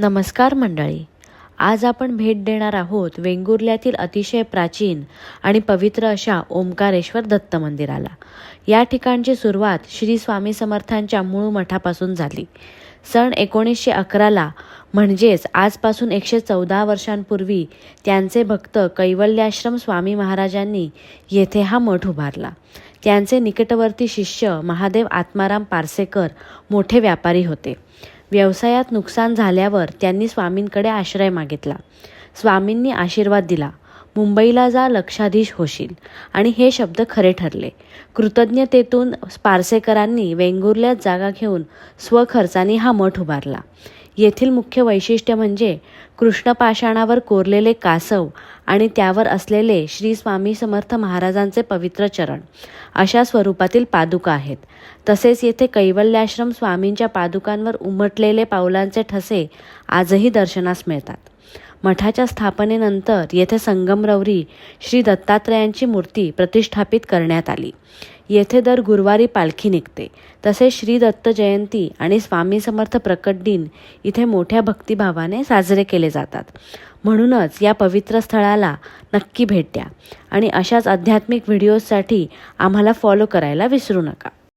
नमस्कार मंडळी. आज आपण भेट देणार आहोत वेंगुर्ल्यातील अतिशय प्राचीन आणि पवित्र अशा ओंकारेश्वर दत्त मंदिराला. या ठिकाणची सुरुवात श्री स्वामी समर्थांच्या मूळ मठापासून झाली. सन एकोणीसशे अकराला म्हणजेच आजपासून एकशे चौदा वर्षांपूर्वी त्यांचे भक्त कैवल्याश्रम स्वामी महाराजांनी येथे हा मठ उभारला. त्यांचे निकटवर्ती शिष्य महादेव आत्माराम पारसेकर मोठे व्यापारी होते. व्यवसायात नुकसान झाल्यावर त्यांनी स्वामींकडे आश्रय मागितला. स्वामींनी आशीर्वाद दिला. मुंबईला जा लक्षाधीश होशील. आणि हे शब्द खरे ठरले. कृतज्ञतेतून पारसेकरांनी वेंगुर्ल्यात जागा घेऊन स्वखर्चाने हा मठ उभारला. येथील मुख्य वैशिष्ट्य म्हणजे कृष्णपाषाणावर कोरलेले कासव आणि त्यावर असलेले श्री स्वामी समर्थ महाराजांचे पवित्र चरण अशा स्वरूपातील पादुका आहेत. तसेच येथे कैवल्याश्रम स्वामींच्या पादुकांवर उमटलेले पावलांचे ठसे आजही दर्शनास मिळतात. मठाच्या स्थापनेनंतर येथे संगमरवरी श्री दत्तात्रयांची मूर्ती प्रतिष्ठापित करण्यात आली. येथे दर गुरुवारी पालखी निघते. तसेच श्री दत्त जयंती आणि स्वामी समर्थ प्रकट दिन इथे मोठ्या भक्तिभावाने साजरे केले जातात. म्हणूनच या पवित्र स्थळाला नक्की भेट द्या आणि अशाच आध्यात्मिक व्हिडिओजसाठी आम्हाला फॉलो करायला विसरू नका.